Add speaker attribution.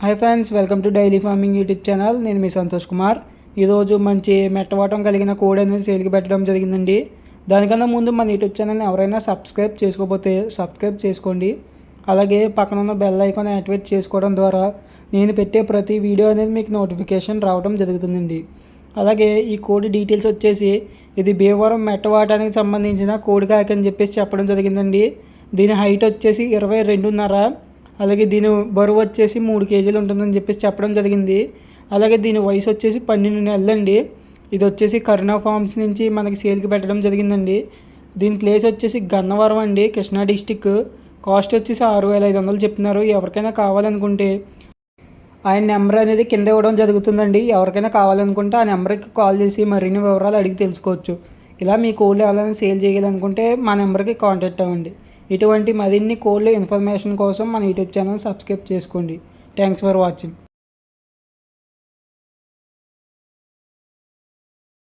Speaker 1: Hi friends welcome to daily farming YouTube channel నేను మీ సంతోష్ కుమార్. ఈరోజు మంచి మెట్టవాటం కలిగిన కోడ్ అనేది సేల్కి పెట్టడం జరిగిందండి. దానికన్నా ముందు మన యూట్యూబ్ ఛానల్ని ఎవరైనా సబ్స్క్రైబ్ చేసుకోకపోతే సబ్స్క్రైబ్ చేసుకోండి. అలాగే పక్కన ఉన్న బెల్ ఐకాన్ యాక్టివేట్ చేసుకోవడం ద్వారా నేను పెట్టే ప్రతి వీడియో అనేది మీకు నోటిఫికేషన్ రావడం జరుగుతుందండి. అలాగే ఈ కోడ్ డీటెయిల్స్ వచ్చేసి ఇది భీమవరం మెట్టవాటానికి సంబంధించిన కోడ్ కాకి అని చెప్పేసి చెప్పడం జరిగిందండి. దీని హైట్ వచ్చేసి ఇరవై రెండున్నర. అలాగే దీని బరువు వచ్చేసి మూడు కేజీలు ఉంటుందని చెప్పేసి చెప్పడం జరిగింది. అలాగే దీని వయసు వచ్చేసి పన్నెండు నెలలండి. ఇది వచ్చేసి కరుణా ఫార్మ్స్ నుంచి మనకి సేల్కి పెట్టడం జరిగిందండి. దీని ప్లేస్ వచ్చేసి గన్నవరం అండి కృష్ణా డిస్టిక్. కాస్ట్ వచ్చేసి ఆరు వేల ఐదు వందలు చెప్తున్నారు. ఎవరికైనా కావాలనుకుంటే ఆయన నెంబర్ అనేది కింద ఇవ్వడం జరుగుతుందండి. ఎవరికైనా కావాలనుకుంటే ఆ నెంబర్కి కాల్ చేసి మరిన్ని వివరాలు అడిగి తెలుసుకోవచ్చు. ఇలా మీ కోళ్ళు ఎవరైనా సేల్ చేయాలనుకుంటే మా నెంబర్కి కాంటాక్ట్ అవ్వండి. ఇటువంటి మరిన్ని కోళ్ళ ఇన్ఫర్మేషన్ కోసం మన యూట్యూబ్ ఛానల్ సబ్స్క్రైబ్ చేసుకోండి. Thanks for watching.